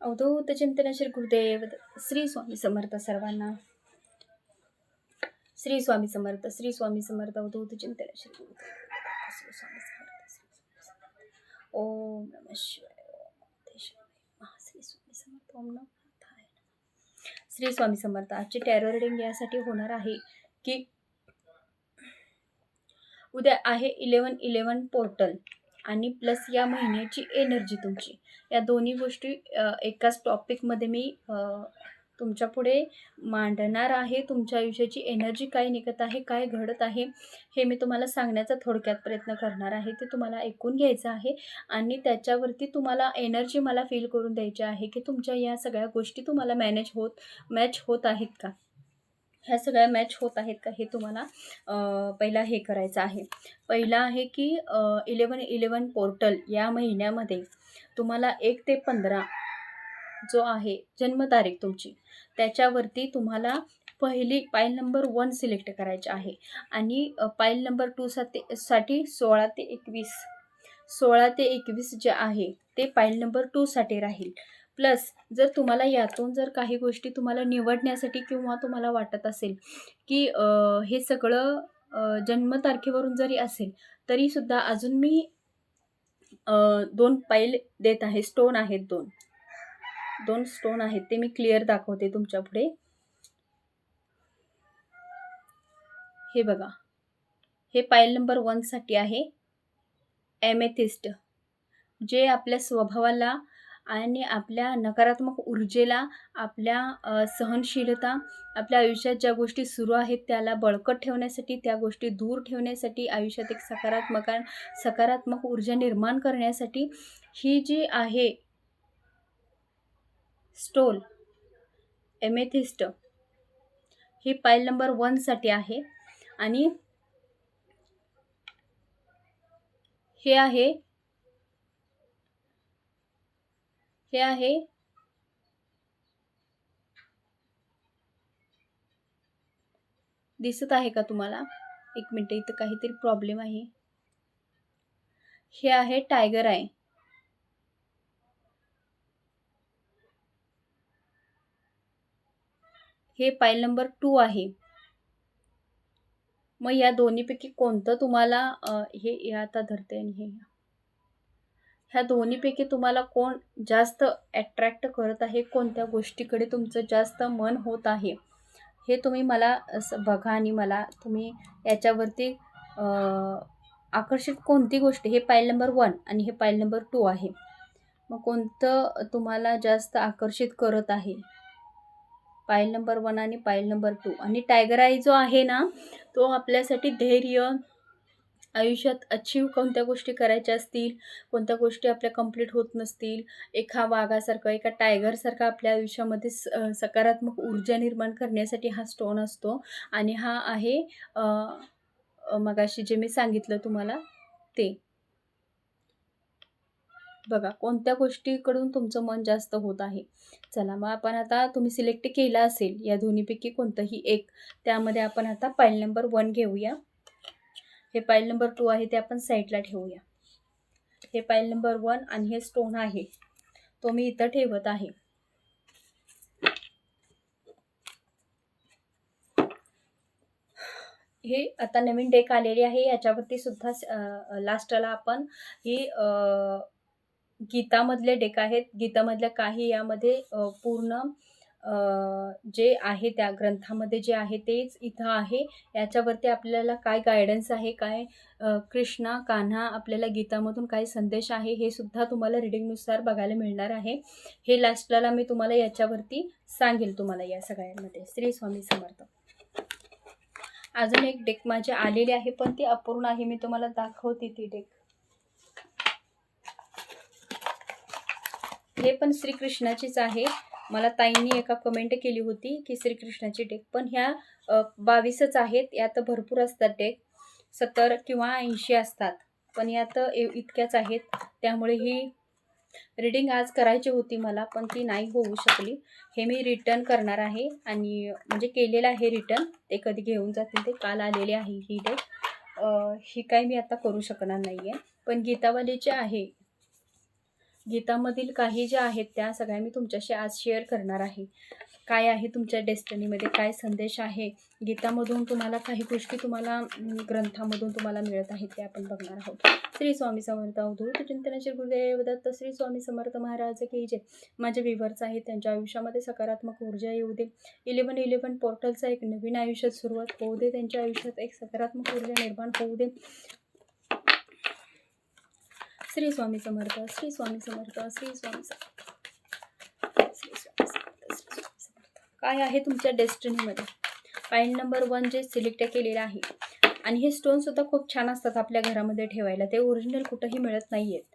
अवधूत चिंतन श्री गुरुदेव श्री स्वामी समर्थ सर्वांना. श्री स्वामी समर्थ श्री स्वामी समर्थ अवधूत चिंतन श्री गुरुदेव. श्री स्वामी समर्थ श्री ओम नम शिवाय ओम श्री स्वामी समर्थ ओम नम श्री स्वामी समर्थ आजची टॅरो रिडिंग यासाठी होणार आहे की उद्या आहे इलेवन इलेवन पोर्टल आणि प्लस या महिन्याची एनर्जी तुमची. या दोन्ही गोष्टी एकाच टॉपिकमध्ये मी तुमच्यापुढे तुमच्यापुढे मांडणार आहे. तुमच्या आयुष्याची एनर्जी काय निघत आहे काय घडत आहे हे मी तुम्हाला सांगण्याचा थोडक्यात प्रयत्न करणार आहे. ते तुम्हाला ऐकून घ्यायचं आहे आणि त्याच्यावरती तुम्हाला एनर्जी मला फील करून द्यायची आहे की तुमच्या या सगळ्या गोष्टी तुम्हाला मॅनेज होत मॅच होत आहेत का? ह्या सगळ्या मॅच होत आहेत का हे तुम्हाला पहिला हे करायचं आहे. पहिला आहे की इलेवन इलेवन पोर्टल या महिन्यामध्ये तुम्हाला एक ते पंधरा जो आहे जन्मतारीख तुमची त्याच्यावरती तुम्हाला पहिली पाईल नंबर वन सिलेक्ट करायची आहे. आणि पाईल नंबर टू साठी साठी सोळा ते एकवीस सोळा ते एकवीस जे आहे ते पाईल नंबर टूसाठी राहील. प्लस जर तुम्हाला यातून जर काही गोष्टी तुम्हाला निवडण्यासाठी किंवा तुम्हाला वाटत असेल की हे सगळं जन्मतारखेवरून जरी असेल तरीसुद्धा अजून मी दोन पाईल देत आहे. स्टोन आहेत दोन. दोन स्टोन आहेत. ते मी क्लिअर दाखवते तुमच्यापुढे. हे बघा. हे पाईल नंबर वनसाठी आहे. ॲमेथिस्ट जे आपल्या स्वभावाला आणि आपल्या नकारात्मक ऊर्जेला आपल्या सहनशीलता आपल्या आयुष्यात ज्या गोष्टी सुरू आहेत त्याला बळकट ठेवण्यासाठी त्या गोष्टी दूर ठेवण्यासाठी आयुष्यात एक सकारात्मक सकारात्मक ऊर्जा निर्माण करण्यासाठी ही जी आहे स्टोल एमेथिस्ट ही पाईल नंबर वनसाठी आहे. आणि हे आहे हे आहे. दिसत आहे का तुम्हाला? एक मिनटं इथं काहीतरी प्रॉब्लेम आहे. हे आहे टायगर आहे हे पायल नंबर टू आहे. मग या दोन्हीपैकी कोणतं तुम्हाला हे हे आता धरते आणि हे. ह्या दोन्हीपैकी तुम्हाला कोण जास्त ॲट्रॅक्ट करत आहे? कोणत्या गोष्टीकडे तुमचं जास्त मन होत आहे? हे तुम्ही मला असं बघा आणि मला तुम्ही याच्यावरती आकर्षित कोणती गोष्ट? हे पायल नंबर वन आणि हे पायल नंबर टू आहे. मग कोणतं तुम्हाला जास्त आकर्षित करत आहे? पायल नंबर वन आणि पायल नंबर टू आणि टायगर आय जो आहे ना तो आपल्यासाठी धैर्य आयुष्यात अचीव कोणत्या गोष्टी करायच्या असतील कोणत्या गोष्टी आपल्या कंप्लीट होत नसतील एका वाघासारखं एका टायगरसारखं आपल्या आयुष्यामध्ये स सकारात्मक ऊर्जा निर्माण करण्यासाठी हा स्टोन असतो. आणि हा आहे मगाशी जे मी सांगितलं तुम्हाला ते. बघा कोणत्या गोष्टीकडून तुमचं मन जास्त होत आहे? चला मग आपण आता तुम्ही सिलेक्ट केला असेल या दोन्हीपैकी कोणतंही एक त्यामध्ये आपण आता पाईल नंबर वन घेऊया. हे पाईल नंबर टू आहे ते आपण साईडला ठेवूया. हे पाईल नंबर वन आणि हे स्टोन आहे. तो मी इथं ठेवत आहे. हे आता नवीन डेक आलेली आहे याच्यावरती सुद्धा लास्टला आपण ही गीतामधले डेक आहेत. गीतामधल्या काही यामध्ये पूर्ण जे आहे त्या ग्रंथामध्ये जे आहे तेच इथं आहे. याच्यावरती आपल्याला काय गायडन्स आहे काय कृष्णा कान्हा आपल्याला गीतामधून काय संदेश आहे हे सुद्धा तुम्हाला रिडिंगनुसार बघायला मिळणार आहे. हे लास्टला मी तुम्हाला याच्यावरती सांगेल तुम्हाला या सगळ्यांमध्ये. श्री स्वामी समर्थ. अजून एक डेक माझी आलेली आहे पण ती अपूर्ण आहे. मी तुम्हाला दाखवते ती डेक हे पण श्रीकृष्णाचीच आहे. मला ताईंनी एका कमेंट केली होती की श्रीकृष्णाची डेक पण ह्या बावीसच आहेत. यात भरपूर असतात डेक सत्तर किंवा ऐंशी असतात. पण यात ए- इतक्याच आहेत. त्यामुळे ही रीडिंग आज करायची होती मला पण ती नाही होऊ शकली. हे मी रिटर्न करणार आहे. आणि म्हणजे केलेलं आहे रिटर्न ते कधी घेऊन जातील ते काल आलेले आहे ही डेट ही काही मी आता करू शकणार नाही आहे पण गीतावालीचे आहे. गीतामधील काही ज्या आहेत त्या सगळ्या मी तुमच्याशी आज शेअर करणार आहे. काय आहे तुमच्या डेस्टनीमध्ये काय संदेश आहे? गीतामधून तुम्हाला काही गोष्टी तुम्हाला ग्रंथामधून तुम्हाला मिळत आहेत ते आपण बघणार आहोत. श्री स्वामी समर्थ अवधूत चिंतनाचे गुरुदेव दत्त श्री स्वामी समर्थ महाराज की जे माझे विवर्स आहेत त्यांच्या आयुष्यामध्ये सकारात्मक ऊर्जा येऊ दे. इलेवन इलेवन पोर्टलचा एक नवीन आयुष्यात सुरुवात होऊ दे. त्यांच्या आयुष्यात एक सकारात्मक ऊर्जा निर्माण होऊ दे. श्री स्वामी समर्थ श्री स्वामी समर्थ श्री स्वामी समर्थ. श्री स्वामी समर्थ श्री स्वामी समर्थ. काय आहे तुमच्या डेस्टिनीमध्ये? पॉईंट नंबर वन जे सिलेक्ट केलेलं आहे. आणि हे स्टोनसुद्धा खूप छान असतात आपल्या घरामध्ये ठेवायला. ते ओरिजिनल कुठंही मिळत नाही आहेत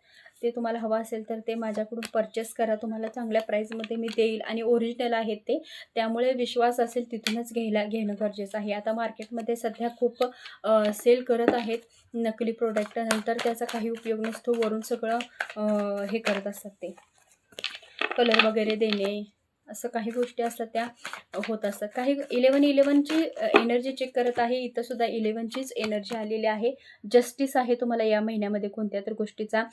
ते तुम्हाला हवं असेल तर ते माझ्याकडून परचेस करा. तुम्हाला चांगल्या प्राईजमध्ये मी देईल आणि ओरिजिनल आहेत ते. त्यामुळे विश्वास असेल तिथूनच घ्यायला घेणं गरजेचं आहे. आता मार्केटमध्ये सध्या खूप सेल करत आहेत नकली प्रोडक्ट नंतर त्याचा काही उपयोग नसतो. वरून सगळं हे करत असतात ते. कलर वगैरे देणे असं काही गोष्टी असतात त्या होत असतात. काही इलेवन इलेवनची एनर्जी चेक करत आहे. इथं सुद्धा इलेवनचीच एनर्जी आलेली आहे. जस्टिस आहे तुम्हाला या महिन्यामध्ये कोणत्या तर गोष्टीचा.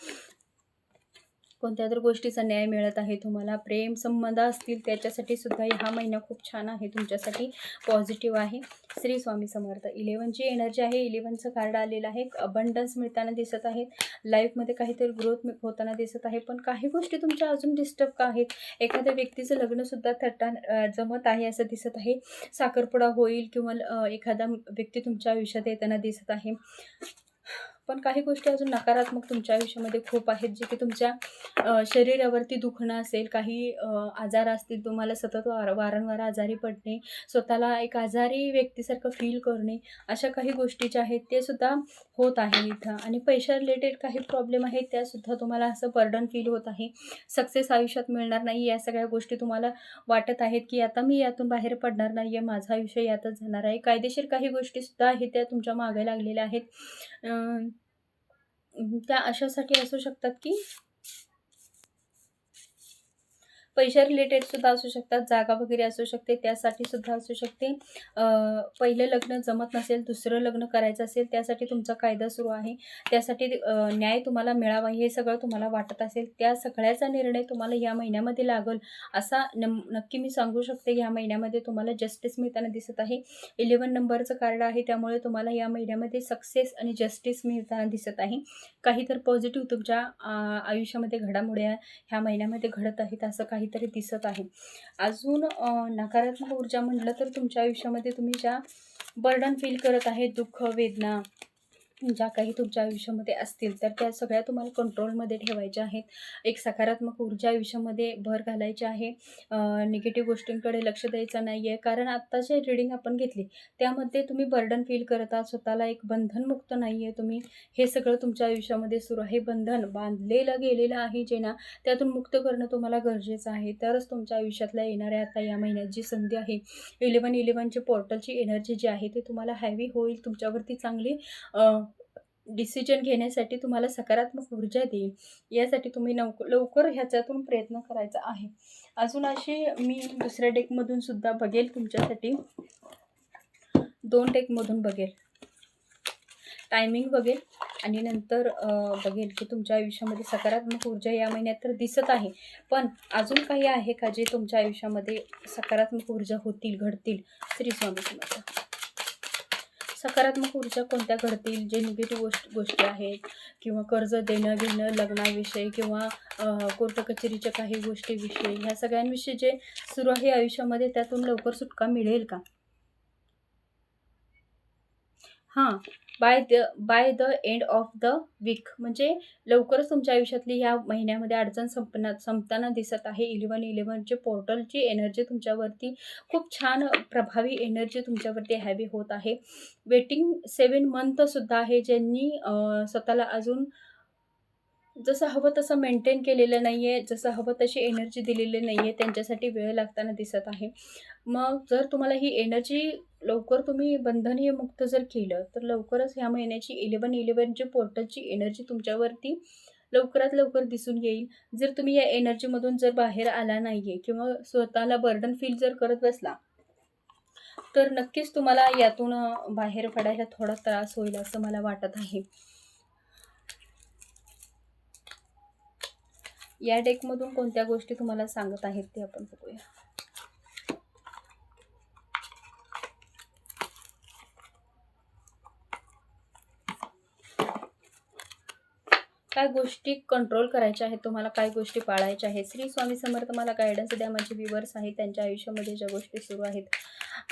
कोणत्या तर गोष्टीचा न्याय मिळत आहे तुम्हाला. प्रेम संबंध असतील त्याच्यासाठी सुद्धा हा महिना खूप छान आहे तुमच्यासाठी पॉझिटिव्ह आहे. श्री स्वामी समर्थ इलेवनची एनर्जी आहे इलेवनचं कार्ड आलेलं आहे. अबंडन्स मिळताना दिसत आहेत. लाईफमध्ये काहीतरी ग्रोथ होताना दिसत आहे पण काही गोष्टी तुमच्या अजून डिस्टर्ब का आहेत? एखाद्या व्यक्तीचं लग्नसुद्धा थट्टा जमत आहे असं दिसत आहे. साखरपुडा होईल किंवा एखादा व्यक्ती तुमच्या आयुष्यात येताना दिसत आहे. पण काही गोष्टी अजून नकारात्मक तुमच्या आयुष्यामध्ये खूप आहेत जे की तुमच्या शरीरावरती दुखणं असेल काही आजार असतील तुम्हाला सतत वार वारंवार आजारी पडणे स्वतःला एक आजारी व्यक्तीसारखं फील करणे अशा काही गोष्टी ज्या आहेत ते सुद्धा होत आहे इथं. आणि पैशा रिलेटेड काही प्रॉब्लेम आहेत त्यासुद्धा तुम्हाला असं बर्डन फील होत आहे. सक्सेस आयुष्यात मिळणार नाही या सगळ्या गोष्टी तुम्हाला वाटत आहेत की आता मी यातून बाहेर पडणार नाही आहे माझं आयुष्य यातच जाणार आहे. कायदेशीर काही गोष्टीसुद्धा आहेत त्या तुमच्या मागे लागलेल्या आहेत. त्या अशासाठी असू शकतात की पैशा रिलेटेड सुद्धा असू शकतात जागा वगैरे असू शकते त्यासाठी सुद्धा असू शकते. पहिलं लग्न जमत नसेल दुसरं लग्न करायचं असेल त्यासाठी तुमचा कायदा सुरू आहे. त्यासाठी न्याय तुम्हाला मिळावा हे सगळं तुम्हाला वाटत असेल त्या सगळ्याचा निर्णय तुम्हाला या महिन्यामध्ये लागल असा नम नक्की मी सांगू शकते या महिन्यामध्ये तुम्हाला जस्टिस मिळताना दिसत आहे. इलेवन नंबरचं कार्ड आहे त्यामुळे तुम्हाला या महिन्यामध्ये सक्सेस आणि जस्टिस मिळताना दिसत आहे. काही तर पॉझिटिव्ह तुमच्या आयुष्यामध्ये घडामोड्या ह्या महिन्यामध्ये घडत आहेत असं काही काहीतरी दिसत आहे. अजून नकारात्मक ऊर्जा म्हटलं तर तुमच्या आयुष्यामध्ये तुम्ही ज्या बर्डन फील करत आहे दुःख वेदना ज्या काही तुमच्या आयुष्यामध्ये असतील तर त्या सगळ्या तुम्हाला कंट्रोलमध्ये ठेवायच्या आहेत. एक सकारात्मक ऊर्जा आयुष्यामध्ये भर घालायची आहे. निगेटिव्ह गोष्टींकडे लक्ष द्यायचं नाही आहे कारण आत्ता जे रिडिंग आपण घेतली त्यामध्ये तुम्ही बर्डन फील करत आहात. स्वतःला एक बंधनमुक्त नाही आहे तुम्ही. हे सगळं तुमच्या आयुष्यामध्ये सुरू आहे. बंधन बांधलेलं गेलेलं आहे जे ना त्यातून मुक्त करणं तुम्हाला गरजेचं आहे. तरच तुमच्या आयुष्यातल्या येणाऱ्या आता या महिन्यात जी संधी आहे इलेवन इलेवनची पोर्टलची एनर्जी जी आहे ती तुम्हाला हॅवी होईल. तुमच्यावरती चांगली डिसिजन घेण्यासाठी तुम्हाला सकारात्मक ऊर्जा देईल. यासाठी तुम्ही नवक लवकर ह्याच्यातून प्रयत्न करायचा आहे. अजून अशी मी दुसऱ्या डेकमधून सुद्धा बघेल तुमच्यासाठी. दोन डेकमधून बघेल. टायमिंग बघेल आणि नंतर बघेल की तुमच्या आयुष्यामध्ये सकारात्मक ऊर्जा या महिन्यात तर दिसत आहे. पण अजून काही आहे का जे तुमच्या आयुष्यामध्ये सकारात्मक ऊर्जा होतील घडतील? श्री स्वामी समर्थ सकारात्मक ऊर्जा कोणत्या घडतील? जे निगेटिव्ह गोष्ट गोष्टी आहेत किंवा कर्ज देणं घेणं लग्नाविषयी किंवा कोर्ट कचेरीच्या काही गोष्टीविषयी ह्या सगळ्यांविषयी जे सुरू आहे आयुष्यामध्ये त्यातून लवकर सुटका मिळेल का? हां. By the by the end of the week म्हणजे लवकरच तुमच्या आयुष्यातली ह्या महिन्यामध्ये अडचण संपना संपताना दिसत आहे. इलेवन इलेवनचे पोर्टलची एनर्जी तुमच्यावरती खूप छान प्रभावी एनर्जी तुमच्यावरती हॅवी होत आहे. वेटिंग सेवन मंथसुद्धा आहे ज्यांनी स्वतःला अजून जसं हवं तसं मेंटेन केलेलं नाही आहे जसं हवं तशी एनर्जी दिलेली नाही आहे त्यांच्यासाठी वेळ लागताना दिसत आहे. मग जर तुम्हाला ही एनर्जी लवकर तुम्ही बंधनीय मुक्त जर केलं तर लवकरच ह्या महिन्याची इलेवन इलेवनची पोर्टलची एनर्जी तुमच्यावरती लवकरात लवकर दिसून येईल. जर तुम्ही या एनर्जीमधून जर बाहेर आला नाही आहे किंवा स्वतःला बर्डन फील जर करत बसला तर नक्कीच तुम्हाला यातून बाहेर पडायला थोडा त्रास होईल असं मला वाटत आहे. या डेकमधून कोणत्या गोष्टी तुम्हाला सांगत आहेत ते आपण बघूया. काय गोष्टी कंट्रोल करायच्या आहेत? तुम्हाला काय गोष्टी पाळायच्या आहेत? श्री स्वामी समर्थ मला गायडन्स द्या. माझे व्ह्युअर्स आहेत. त्यांच्या आयुष्यामध्ये ज्या गोष्टी सुरू आहेत.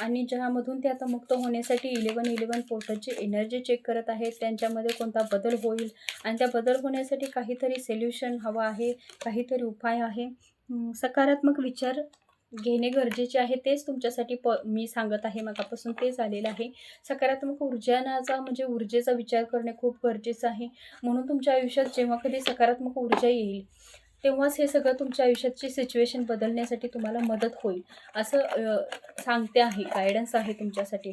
आणि ज्यामधून ते आता मुक्त होण्यासाठी इलेवन इलेवन पोर्टलची एनर्जी चेक करत आहेत. त्यांच्यामध्ये कोणता बदल होईल? आणि त्या बदल होण्यासाठी काहीतरी सोल्युशन हवं आहे. काहीतरी उपाय आहे. सकारात्मक विचार घेणे गरजेचे आहे तेच तुमच्यासाठी प मी सांगत आहे. मगापासून तेच आलेलं आहे. सकारात्मक ऊर्जानाचा म्हणजे ऊर्जेचा विचार करणे खूप गरजेचं आहे. म्हणून तुमच्या आयुष्यात जेव्हा कधी सकारात्मक ऊर्जा येईल तेव्हाच हे सगळं तुमच्या आयुष्याची सिच्युएशन बदलण्यासाठी तुम्हाला मदत होईल. असं सांगते आहे. गायडन्स आहे तुमच्यासाठी.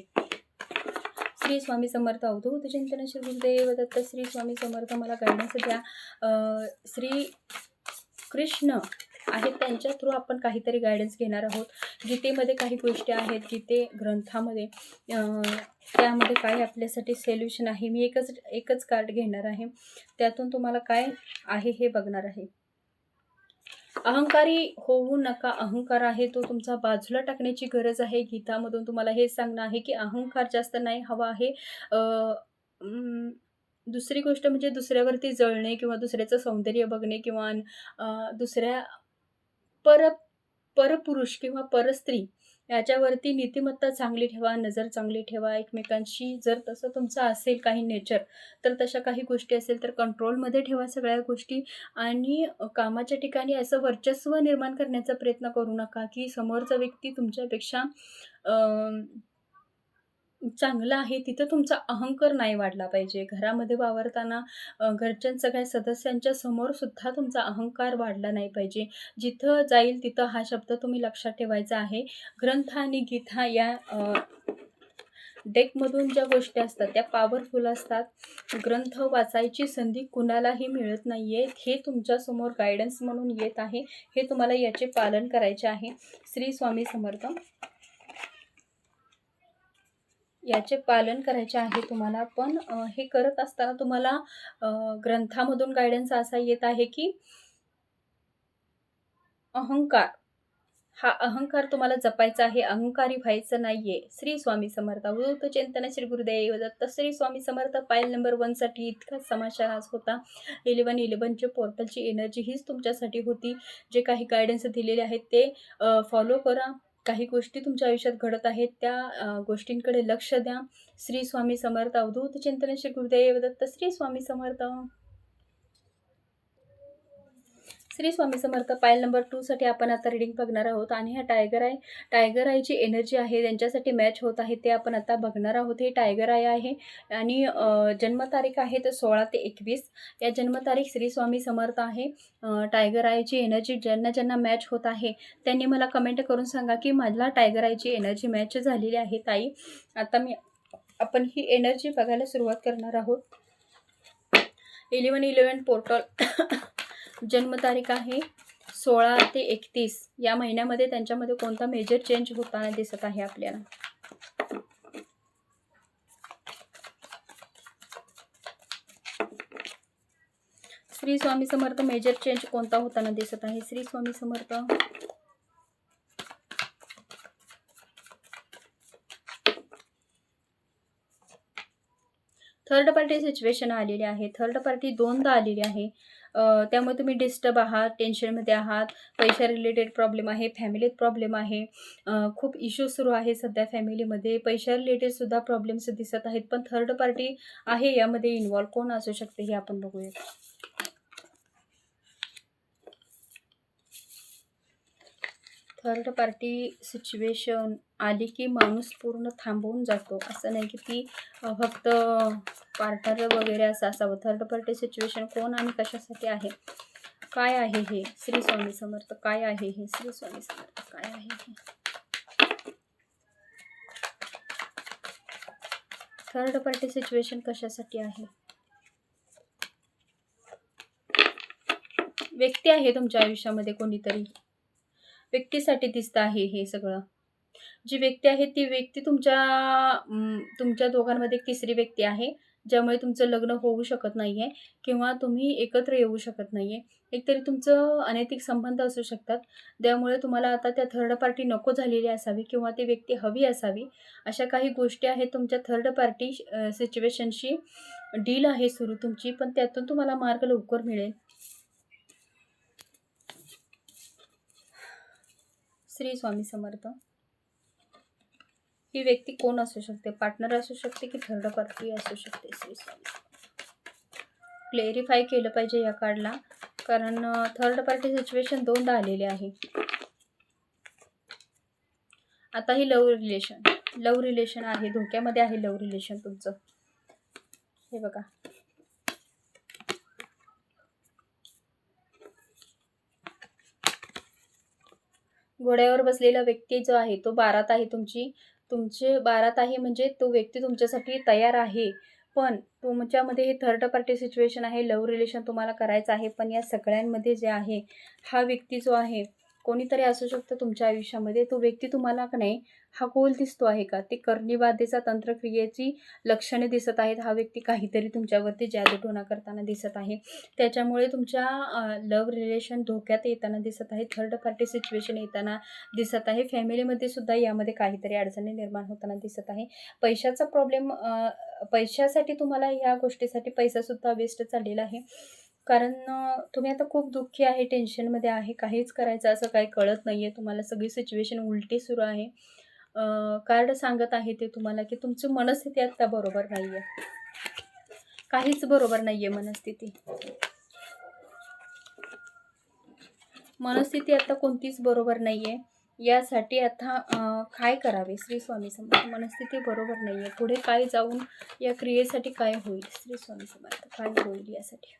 श्री स्वामी समर्थ अवधूत चिंतन श्री गुरुदेव दत्त. श्री स्वामी समर्थ मला गायडन्स द्या. श्री कृष्ण आहेत. त्यांच्या थ्रू आपण काहीतरी गायडन्स घेणार आहोत. गीतेमध्ये काही गोष्टी आहेत गीते ग्रंथामध्ये त्यामध्ये काय आपल्यासाठी सोल्युशन आहे. मी एकच एकच कार्ड घेणार आहे. त्यातून तुम्हाला काय आहे हे बघणार आहे. अहंकारी होऊ नका. अहंकार आहे तो तुमचा बाजूला टाकण्याची गरज आहे. गीतामधून तुम्हाला हे सांगणं आहे की अहंकार जास्त नाही हवा आहे. दुसरी गोष्ट म्हणजे दुसऱ्यावरती जळणे किंवा दुसऱ्याचं सौंदर्य बघणे किंवा दुसऱ्या पर परपुरुष किंवा परस्त्री याच्यावरती नीतिमत्ता चांगली ठेवा नजर चांगली ठेवा. एकमेकांशी जर तसं तुमचं असेल काही नेचर तर तशा काही गोष्टी असेल तर कंट्रोलमध्ये ठेवा सगळ्या गोष्टी. आणि कामाच्या ठिकाणी असं वर्चस्व निर्माण करण्याचा प्रयत्न करू नका की समोरचा व्यक्ती तुमच्यापेक्षा चांगलं आहे तिथं तुमचा अहंकार नाही वाढला पाहिजे. घरामध्ये वावरताना घरच्या सगळ्या सदस्यांच्या समोर सुद्धा तुमचा अहंकार वाढला नाही पाहिजे. जिथं जाईल तिथं हा शब्द तुम्ही लक्षात ठेवायचा आहे. ग्रंथ आणि गीता या डेकमधून ज्या गोष्टी असतात त्या पॉवरफुल असतात. ग्रंथ वाचायची संधी कुणालाही मिळत नाही आहे हे तुमच्यासमोर गायडन्स म्हणून येत आहे. हे तुम्हाला याचे पालन करायचे आहे. श्री स्वामी समर्थ. याचे पालन करायचे आहे तुम्हाला. पण हे करत असताना तुम्हाला ग्रंथामधून गायडन्स असा येत आहे की अहंकार हा अहंकार तुम्हाला जपायचा आहे. अहंकारी व्हायचं नाहीये. श्री स्वामी समर्थ. अवधूत चिंतन श्री गुरुदेव दत्त. श्री स्वामी समर्थ पायल नंबर वनसाठी इतकाच समाचार आज होता. इलेवन इलेवनचे पोर्टलची एनर्जी हीच तुमच्यासाठी होती. जे काही गायडन्स दिलेले आहेत ते फॉलो करा. काही गोष्टी तुमच्या आयुष्यात घडत आहेत त्या गोष्टींकडे लक्ष द्या. श्री स्वामी समर्थ अवधूत चिंतन श्री गुरुदेव दत्त श्री स्वामी समर्थ. श्री स्वामी समर्थ पायल नंबर टूसाठी आपण आता रिडिंग बघणार आहोत. आणि हा टायगर आय टायगर आयची एनर्जी आहे त्यांच्यासाठी मॅच होत आहे ते आपण आता बघणार आहोत. हे टायगर आय आहे. आणि जन्मतारीख आहे तर सोळा ते एकवीस. या जन्मतारीख श्री स्वामी समर्थ आहे. टायगर आयची एनर्जी ज्यांना ज्यांना मॅच होत आहे त्यांनी मला कमेंट करून सांगा की मला टायगर आयची एनर्जी मॅच झालेली आहे ताई. आता मी आपण ही एनर्जी बघायला सुरुवात करणार आहोत. इलेवन इलेवन पोर्टल जन्मतारीख आहे सोळा ते एकतीस. या महिन्यामध्ये त्यांच्यामध्ये कोणता मेजर चेंज होताना दिसत आहे आपल्याला? श्री स्वामी समर्थ मेजर चेंज कोणता होताना दिसत आहे? Shri Swami Samarth third party situation आलेली आहे. थर्ड पार्टी दोनदा आलेली आहे. त्यामुळे तुम्ही डिस्टर्ब आहात टेन्शनमध्ये आहात पैशा रिलेटेड प्रॉब्लेम आहे फॅमिलीत प्रॉब्लेम आहे. खूप इश्यू सुरू आहे सध्या फॅमिलीमध्ये पैशा रिलेटेड सुद्धा प्रॉब्लेम्स दिसत आहेत. पण थर्ड पार्टी आहे यामध्ये इन्वॉल्व कोण असू शकते हे आपण बघूया थर्ड पार्टी सिच्युएशन आली की माणूस पूर्ण थांबवून जातो. असं नाही की ती फक्त पार्टनर वगैरे असं असावं. थर्ड पार्टी सिच्युएशन कोण आणि कशासाठी आहे? काय आहे हे? श्री स्वामी समर्थ काय आहे हे? श्री स्वामी समर्थ काय आहे हे? थर्ड पार्टी सिच्युएशन कशासाठी आहे? व्यक्ती आहे तुमच्या आयुष्यामध्ये कोणीतरी? व्यक्तीसाठी दिसतं आहे हे सगळं. जी व्यक्ती आहे ती व्यक्ती तुमच्या तुमच्या दोघांमध्ये एक तिसरी व्यक्ती आहे ज्यामुळे तुमचं लग्न होऊ शकत नाही आहे किंवा तुम्ही एकत्र येऊ शकत नाही आहे एकतरी तुमचं अनैतिक संबंध असू शकतात. त्यामुळे तुम्हाला आता त्या थर्ड पार्टी नको झालेली असावी किंवा ती व्यक्ती हवी असावी. अशा काही गोष्टी आहेत तुमच्या थर्ड पार्टी सिच्युएशनशी डील आहे सुरू तुमची पण त्यातून तुम्हाला मार्ग लवकर मिळेल. श्री स्वामी समर्थ. ही व्यक्ती कोण असू शकते? पार्टनर असू शकते की थर्ड पार्टी असू शकते? श्री स्वामी क्लेरिफाय केलं पाहिजे या कार्डला कारण थर्ड पार्टी सिच्युएशन दोनदा आलेले आहे. आता ही लव रिलेशन लव रिलेशन आहे. धोक्यामध्ये आहे लव रिलेशन तुमचं. हे बघा. घोड्यावर बसलेला व्यक्ती जो आहे तो बारात आहे तुमची. तुमचे बारात आहे म्हणजे तो व्यक्ती तुमच्यासाठी तयार आहे. पण तुमच्यामध्ये हे थर्ड पार्टी सिच्युएशन आहे लव रिलेशन तुम्हाला करायचं आहे पण या सगळ्यांमध्ये जे आहे हा व्यक्ती जो आहे कोणीतरी असू शकतं तुमच्या आयुष्यामध्ये. तो व्यक्ती तुम्हाला का नाही हा गोल दिसतो आहे का? ते कर्णीबाधेचा तंत्रक्रियेची लक्षणे दिसत आहेत. हा व्यक्ती काहीतरी तुमच्यावरती जादूटोणा करताना दिसत आहे. त्याच्यामुळे तुमच्या लव रिलेशन धोक्यात येताना दिसत आहे. थर्ड पार्टी सिच्युएशन येताना दिसत आहे. फॅमिलीमध्ये सुद्धा यामध्ये काहीतरी अडचणी निर्माण होताना दिसत आहे. पैशाचा प्रॉब्लेम पैशासाठी तुम्हाला ह्या गोष्टीसाठी पैसासुद्धा वेस्ट चाललेला आहे. कारण तुम्ही आता खूप दुःखी आहे टेन्शनमध्ये आहे काहीच करायचं असं काही कळत नाही आहे तुम्हाला सगळी सिच्युएशन उलटी सुरू आहे. कार्ड सांगत आहे ते तुम्हाला की तुमची मनस्थिती आत्ता बरोबर नाही आहे काहीच बरोबर नाही आहे मनस्थिती. मनस्थिती आता कोणतीच बरोबर नाही आहे यासाठी आता काय करावे? श्री स्वामी समर्थ मनस्थिती बरोबर नाही आहे पुढे काय जाऊन या क्रियेसाठी काय होईल? श्री स्वामी समर्थ काय होईल यासाठी?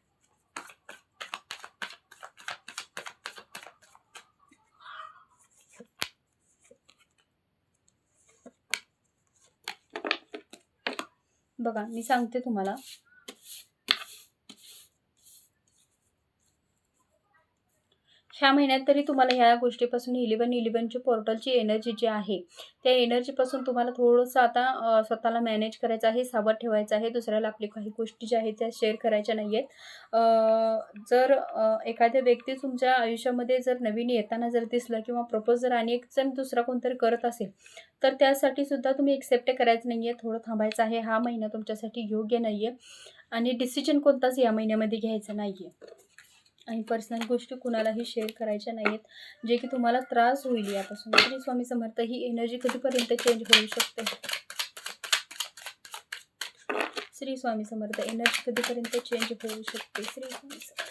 बघा मी सांगते तुम्हाला. ह्या महिन्यात तरी तुम्हाला ह्या गोष्टीपासून इलेवन इलेवनची पोर्टलची एनर्जी जी आहे त्या एनर्जीपासून तुम्हाला थोडंसं आता स्वतःला मॅनेज करायचं आहे सावध ठेवायचं आहे. दुसऱ्याला आपली काही गोष्टी ज्या आहेत त्या शेअर करायच्या नाही आहेत जर एखाद्या व्यक्ती तुमच्या आयुष्यामध्ये जर नवीन येताना जर दिसलं किंवा प्रपोज जर आणि एक जण दुसरा कोणतरी करत असेल तर त्यासाठी सुद्धा तुम्ही एक्सेप्ट करायचं नाही आहे थोडं थांबायचं आहे. हा महिना तुमच्यासाठी योग्य नाही आहे आणि डिसिजन कोणताच या महिन्यामध्ये घ्यायचा नाही आहे आणि पर्सनल गोष्टी कुणालाही शेअर करायच्या नाही आहेत जे की तुम्हाला त्रास होईल यापासून. तरी स्वामी समर्थ ही एनर्जी कधीपर्यंत चेंज होऊ शकते? श्री स्वामी समर्थ एनर्जी कधीपर्यंत चेंज होऊ शकते? श्री स्वामी समर्थ.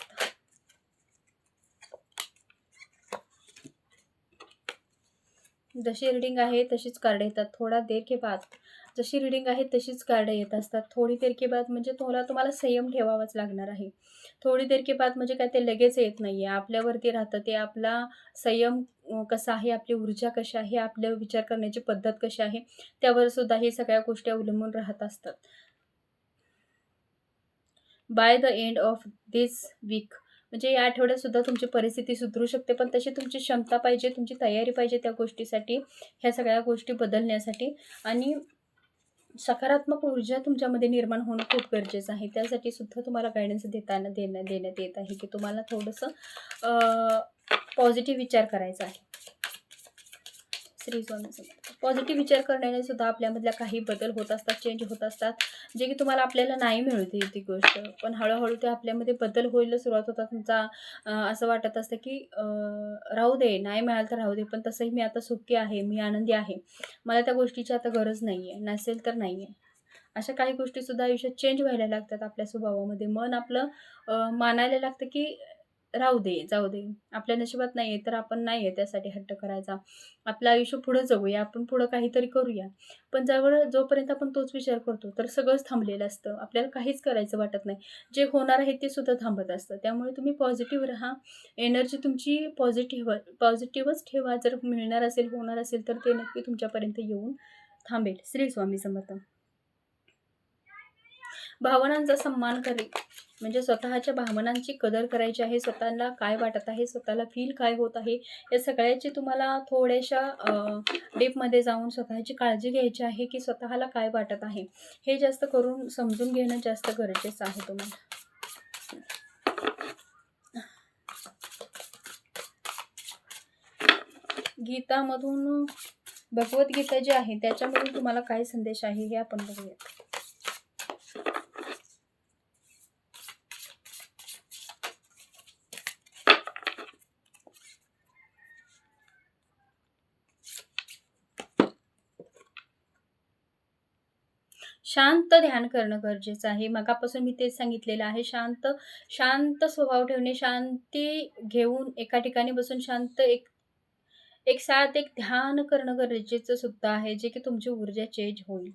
जशी रिडिंग आहे तशीच कार्ड येतात. थोडा देर के बाद. जशी रिडिंग आहे तशीच कार्ड येत असतात. थोडी देर के बाद म्हणजे थोडा तुम्हाला संयम ठेवावाच लागणार आहे. थोडी देर के बाद म्हणजे काय ते लगेच येत नाही आहे आपल्यावरती राहतं ते आपला संयम कसा आहे आपली ऊर्जा कशी आहे आपल्या विचार करण्याची पद्धत कशी आहे त्यावर सुद्धा हे सगळ्या गोष्टी अवलंबून राहत असतात. By the end of this week म्हणजे या आठवड्यात सुद्धा तुमची परिस्थिती सुधरू शकते पण तशी तुमची क्षमता पाहिजे तुमची तयारी पाहिजे त्या गोष्टीसाठी ह्या सगळ्या गोष्टी बदलण्यासाठी. आणि सकारात्मक ऊर्जा तुमच्यामध्ये निर्माण होणं खूप गरजेचं आहे. त्यासाठी सुद्धा तुम्हाला गायडन्स देताना देण्यात देण्यात येत आहे की तुम्हाला थोडंसं पॉझिटिव्ह विचार करायचा आहे. श्री स्वामी पॉझिटिव्ह विचार करण्याने सुद्धा आपल्यामधल्या काही बदल होत असतात चेंज होत असतात. जे की तुम्हाला आपल्याला नाही मिळते ती गोष्ट. पण हळूहळू ते आपल्यामध्ये बदल होईल सुरुवात होतात. तुमचा असं वाटत असतं की राहू दे नाही मिळालं तर राहू दे. पण तसंही मी आता सुखी आहे मी आनंदी आहे. मला त्या गोष्टीची आता गरज नाही आहे नसेल तर नाही आहे अशा काही गोष्टीसुद्धा आयुष्यात चेंज व्हायला लागतात आपल्या स्वभावामध्ये. मन आपलं मानायला लागतं की राहू दे जाऊ दे. आपल्या नशिबात नाही आहे तर आपण नाही आहे त्यासाठी हट्ट करायचा. आपलं आयुष्य पुढं जाऊया आपण पुढं काहीतरी करूया. पण जवळ जोपर्यंत आपण तोच विचार करतो तर सगळंच थांबलेलं असतं. आपल्याला काहीच करायचं वाटत नाही. जे होणार आहे ते सुद्धा थांबत असतं. त्यामुळे तुम्ही पॉझिटिव्ह राहा. एनर्जी तुमची पॉझिटिव्ह पॉझिटिव्हच ठेवा. जर मिळणार असेल होणार असेल तर ते नक्की तुमच्यापर्यंत येऊन थांबेल. श्री स्वामी समर्थ. भावनांचा सन्मान करेल म्हणजे स्वतःच्या भावनांची कदर करायची आहे स्वतःला काय वाटत आहे स्वतःला फील काय होत आहे या सगळ्याची तुम्हाला थोड्याशा डीपमध्ये जाऊन स्वतःची काळजी घ्यायची आहे की स्वतःला काय वाटत आहे. हे जास्त करून समजून घेणं जास्त गरजेचं आहे तुम्हाला. गीतामधून भगवद्गीता जी आहे त्याच्यामधून तुम्हाला काय संदेश आहे हे आपण बघूयात. शांत ध्यान करणं गरजेचं आहे. मगापासून मी तेच सांगितलेलं आहे. शांत शांत स्वभाव ठेवणे शांती घेऊन एका ठिकाणी बसून शांत एक एक साथ एक ध्यान करणं गरजेचं सुद्धा आहे जे की तुमची ऊर्जा चेंज होईल.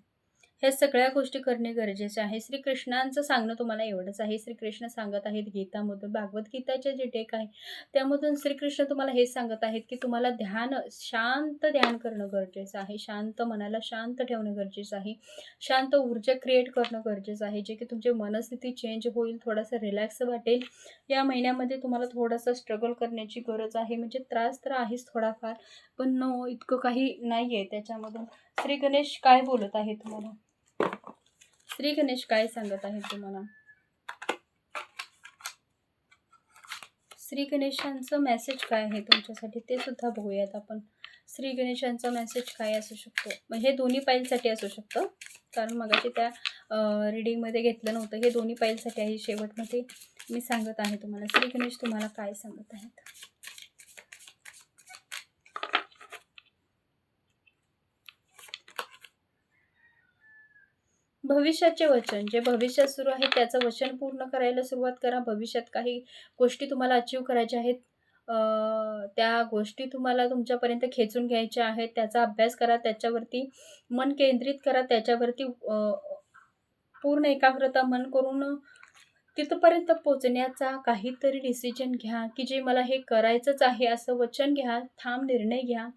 ह्या सगळ्या गोष्टी करणे गरजेचे आहे. श्रीकृष्णांचं सांगणं तुम्हाला एवढंच आहे. श्रीकृष्ण सांगत आहेत गीतामधून भागवत गीताचे जे टेक आहे त्यामधून श्रीकृष्ण तुम्हाला हेच सांगत आहेत की तुम्हाला ध्यान शांत ध्यान करणं गरजेचं आहे. शांत मनाला शांत ठेवणं गरजेचं आहे. शांत ऊर्जा क्रिएट करणं गरजेचं आहे. जे की तुमची मनस्थिती चेंज होईल थोडासा रिलॅक्स वाटेल. या महिन्यामध्ये तुम्हाला थोडासा स्ट्रगल करण्याची गरज आहे. म्हणजे त्रास तर आहेच थोडाफार पण नो इतकं काही नाही आहे त्याच्यामधून. श्री गणेश काय बोलत आहे तुम्हाला? श्री गणेश काय सांगत आहे तुम्हाला? श्री गणेशांचं मेसेज काय आहे तुमच्यासाठी? ते सुद्धा बघूयात आपण. श्री गणेशांचा मेसेज काय असू शकतो? मग हे दोन्ही पाईलसाठी असू शकतं. कारण मगाशी त्या रिडिंगमध्ये घेतलं नव्हतं. हे दोन्ही पाईलसाठी आहे शेवटमध्ये. मी सांगत आहे तुम्हाला. श्री गणेश तुम्हाला काय सांगत आहेत? भविष्याचे वचन जे भविष्यात सुरू आहे त्याचं वचन पूर्ण करायला सुरुवात करा. भविष्यात काही गोष्टी तुम्हाला अचीव करायच्या आहेत त्या गोष्टी तुम्हाला तुमच्यापर्यंत खेचून घ्यायच्या आहेत त्याचा अभ्यास करा त्याच्यावरती मन केंद्रित करा त्याच्यावरती पूर्ण एकाग्रता मन करून तिथपर्यंत पोचण्याचा काहीतरी डिसिजन घ्या की जे मला हे करायचंच आहे असं वचन घ्या ठाम निर्णय घ्या.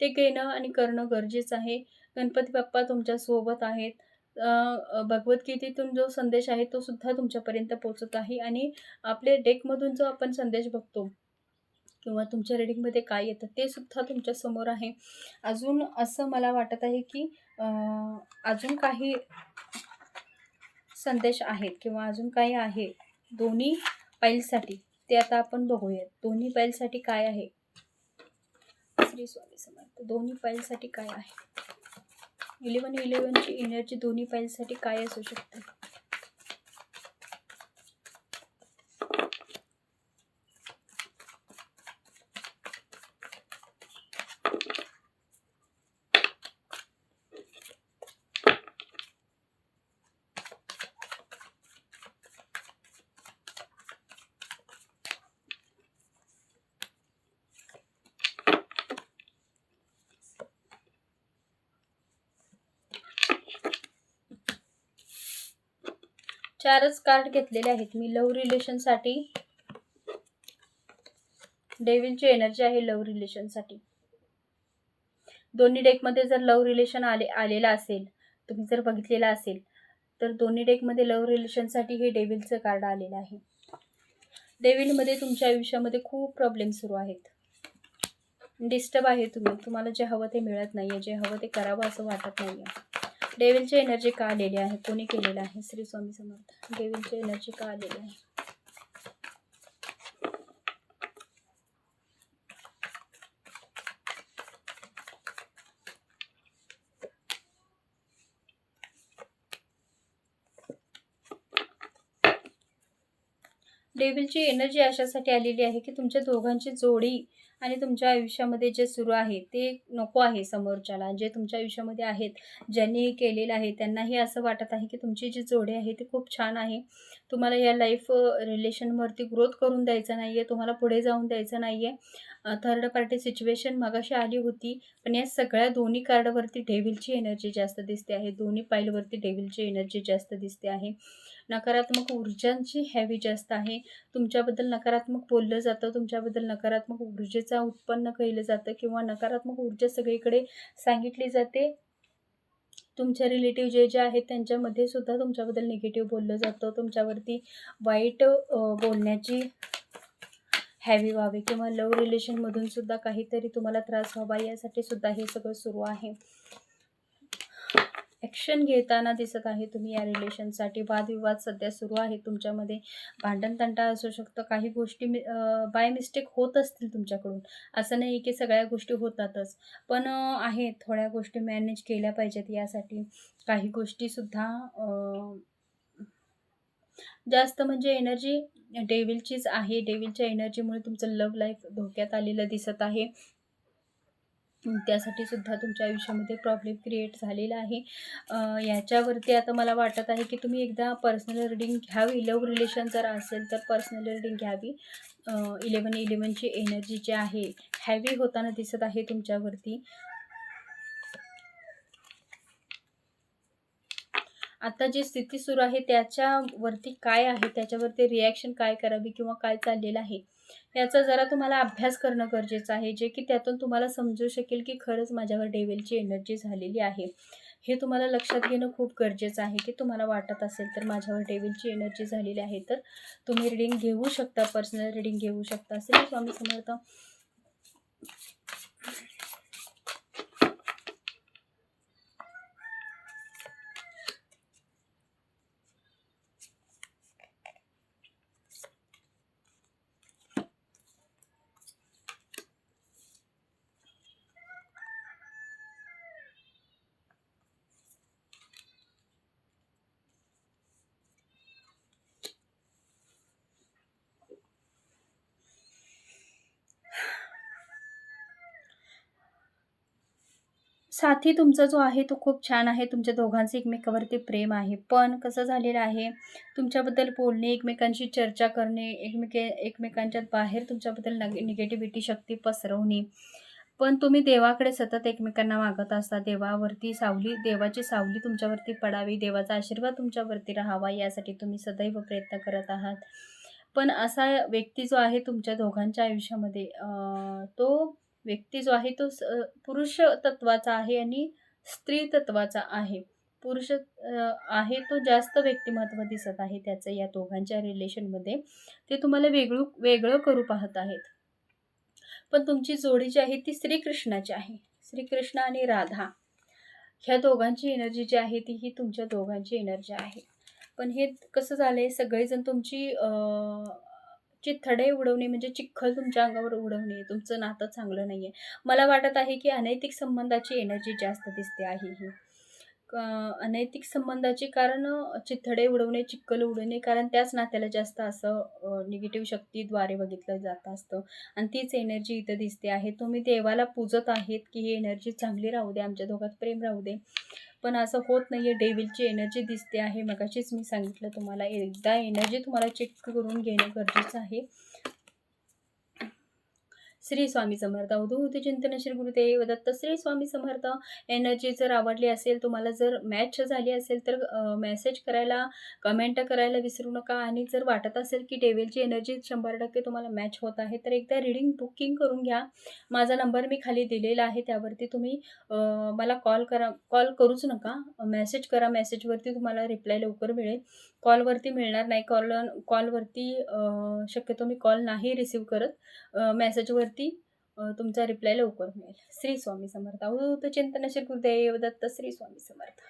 ते घेणं आणि करणं गरजेचं आहे. गणपती बाप्पा तुमच्यासोबत आहेत. भगवद्गीतेतून जो संदेश आहे तो सुद्धा तुमच्यापर्यंत पोचत आहे आणि आपले डेकमधून जो आपण संदेश बघतो किंवा तुमच्या रीडिंगमध्ये काय येतं ते सुद्धा तुमच्यासमोर आहे. अजून असं मला वाटत आहे की अजून काही संदेश आहेत किंवा अजून काही आहे दोन्ही पाईलसाठी ते आता आपण बघूयात. दोन्ही पाईलसाठी काय आहे? श्री स्वामी समर्थ दोन्ही पाईलसाठी काय आहे? इलेवन इलेवनची एनर्जी दोन्ही फाईलसाठी काय असू शकते? चारच कार्ड घेतलेले आहेत. मी लव्ह रिलेशनसाठी डेविलची एनर्जी आहे लव्ह रिलेशनसाठी दोन्ही डेकमध्ये जर लव्ह रिलेशन आले आलेलं असेल तुम्ही जर बघितलेलं असेल तर दोन्ही डेकमध्ये लव्ह रिलेशनसाठी हे डेविलचं कार्ड आलेलं आहे. डेविलमध्ये तुमच्या आयुष्यामध्ये खूप प्रॉब्लेम सुरू आहेत. डिस्टर्ब आहे तुम्ही. तुम्हाला जे हवं ते मिळत नाही आहे जे हवं ते करावं असं वाटत नाही आहे डेविलची एनर्जी का आलेली आहे? कोणी केलेलं आहे? श्री स्वामी समर्थ. डेविलची एनर्जी का आलेली आहे? डेविलची एनर्जी अशासाठी आलेली आहे की तुमच्या दोघांची जोडी आणि तुमच्या आयुष्यामध्ये जे सुरू आहे ते नको आहे समोरच्याला. जे तुमच्या आयुष्यामध्ये आहेत ज्यांनी केलेलं आहे त्यांनाही असं वाटत आहे की तुमची जी जोडी आहे ती खूप छान आहे. तुम्हाला या लाईफ रिलेशनवरती ग्रोथ करून द्यायचं नाही आहे तुम्हाला पुढे जाऊन द्यायचं नाही आहे थर्ड पार्टी सिच्युएशन मगाशी आली होती पण या सगळ्या दोन्ही कार्डवरती डेव्हिलची एनर्जी जास्त दिसते आहे. दोन्ही पाईलवरती डेव्हिलची एनर्जी जास्त दिसते आहे. नकारात्मक ऊर्जांची हॅवी जास्त आहे. तुमच्याबद्दल नकारात्मक बोललं जातं तुमच्याबद्दल नकारात्मक ऊर्जेचं उत्पन्न केलं जातं किंवा नकारात्मक ऊर्जा सगळीकडे सांगितली जाते. तुमच्या रिलेटिव्ह जे जे आहेत त्यांच्यामध्ये सुद्धा तुमच्याबद्दल निगेटिव्ह बोललं जातं. तुमच्यावरती वाईट बोलण्याची हॅवी व्हावी किंवा लव्ह रिलेशनमधून सुद्धा काहीतरी तुम्हाला त्रास व्हावा यासाठी सुद्धा हे सगळं सुरू आहे. ॲक्शन घेताना दिसत आहे. तुम्ही या रिलेशनसाठी वादविवाद सध्या सुरू आहे. तुमच्यामध्ये भांडण तंटा असू शकतं. काही गोष्टी बाय मिस्टेक होत असतील तुमच्याकडून. असं नाही की सगळ्या गोष्टी होतातच. पण आहे थोड्या गोष्टी मॅनेज केल्या पाहिजेत यासाठी. काही गोष्टीसुद्धा जास्त म्हणजे एनर्जी डेविलचीच आहे. डेविलच्या एनर्जीमुळे तुमचं लव्ह लाईफ धोक्यात आलेलं दिसत आहे. त्यासाठी सुद्धा तुमच्या आयुष्यामध्ये प्रॉब्लेम क्रिएट झालेला आहे. याच्यावरती आता मला वाटत आहे की तुम्ही एकदा पर्सनल रिडिंग घ्यावी. लव रिलेशन जर असेल तर पर्सनल रिडिंग घ्यावी. इलेवन इलेवनची एनर्जी जी आहे हॅवी होताना दिसत आहे तुमच्यावरती. आता जी स्थिती सुरू आहे त्याच्यावरती काय आहे? त्याच्यावरती रिॲक्शन काय करावी किंवा काय चाललेलं आहे? याचा जरा तुम्हाला अभ्यास करणं गरजेचं आहे जे की त्यातून तुम्हाला समजू शकेल की खरंच माझ्यावर डेव्हिलची एनर्जी झालेली आहे. हे तुम्हाला लक्षात घेणं खूप गरजेचं आहे की तुम्हाला वाटत असेल तर माझ्यावर डेव्हिलची एनर्जी झालेली आहे तर तुम्ही रिडिंग घेऊ शकता पर्सनल रिडिंग घेऊ शकता. असेल स्वामी समर्थ साथी तुमचा जो आहे तो खूप छान आहे. तुमच्या दोघांचं एकमेकावरती प्रेम आहे. पण कसं झालेलं आहे तुमच्याबद्दल बोलणे एकमेकांशी चर्चा करणे एकमेके एकमेकांच्या बाहेर तुमच्याबद्दल नग निगेटिव्हिटी शक्ती पसरवणे. पण तुम्ही देवाकडे सतत एकमेकांना मागत असता. देवावरती सावली देवाची सावली तुमच्यावरती पडावी. देवाचा आशीर्वाद तुमच्यावरती राहावा यासाठी तुम्ही सदैव प्रयत्न करत आहात. पण असा व्यक्ती जो आहे तुमच्या दोघांच्या आयुष्यामध्ये तो व्यक्ती जो आहे तो स पुरुष तत्वाचा आहे आणि स्त्री तत्वाचा आहे. पुरुष आहे तो जास्त व्यक्तिमत्व दिसत आहे त्याचं या दोघांच्या रिलेशनमध्ये ते तुम्हाला वेगळू वेगळं करू पाहत आहेत. पण तुमची जोडी जी आहे ती श्रीकृष्णाची आहे. श्रीकृष्ण आणि राधा. ह्या दोघांची एनर्जी जी आहे ती ही तुमच्या दोघांची एनर्जी आहे. पण हे कसं झालं आहे सगळेजण तुमची चिथडे थडे उडवणे म्हणजे चिखल तुमच्या अंगावर उडवणे. तुमचं नातं चांगलं नाही आहे मला वाटत आहे की अनैतिक संबंधाची एनर्जी जास्त दिसते आहे ही. अनैतिक संबंधाची कारण चिथडे उडवणे चिक्कल उडवणे कारण त्याच नात्याला जास्त असं निगेटिव्ह शक्तीद्वारे बघितलं जात असतं. आणि तीच एनर्जी इथं दिसते आहे. तुम्ही देवाला पूजत आहेत की ही एनर्जी चांगली राहू दे आमच्या दोघात प्रेम राहू दे. पण असं होत नाही आहे डेविलची एनर्जी दिसते आहे. मगाशीच मी सांगितलं तुम्हाला. एकदा एनर्जी तुम्हाला चेक करून घेणं गरजेचं आहे. श्री स्वामी समर्थ. अवधूत चिंतन श्री गुरुदेव दत्त. श्री स्वामी समर्थ एनर्जी जर आवडली असेल तुम्हाला जर मॅच झाली असेल तर मेसेज करायला कमेंट करायला विसरू नका. आणि जर वाटत असेल की डेविलची एनर्जी शंभर टक्के तुम्हाला मॅच होत आहे तर एकदा रिडिंग बुकिंग करून घ्या. माझा नंबर मी खाली दिलेला आहे त्यावरती तुम्ही मला कॉल करा कॉल करूच नका. मेसेज करा मेसेजवरती तुम्हाला रिप्लाय लवकर मिळेल. कॉलवरती मिळणार नाही. कॉल कॉलवरती शक्यतो मी कॉल नाही रिसीव करत. मेसेजवरती तुमचा रिप्लाय लवकर मिळेल. श्री स्वामी समर्थ. अवधूत चिंतनशील गुरुदेव दत्त श्री स्वामी समर्थ.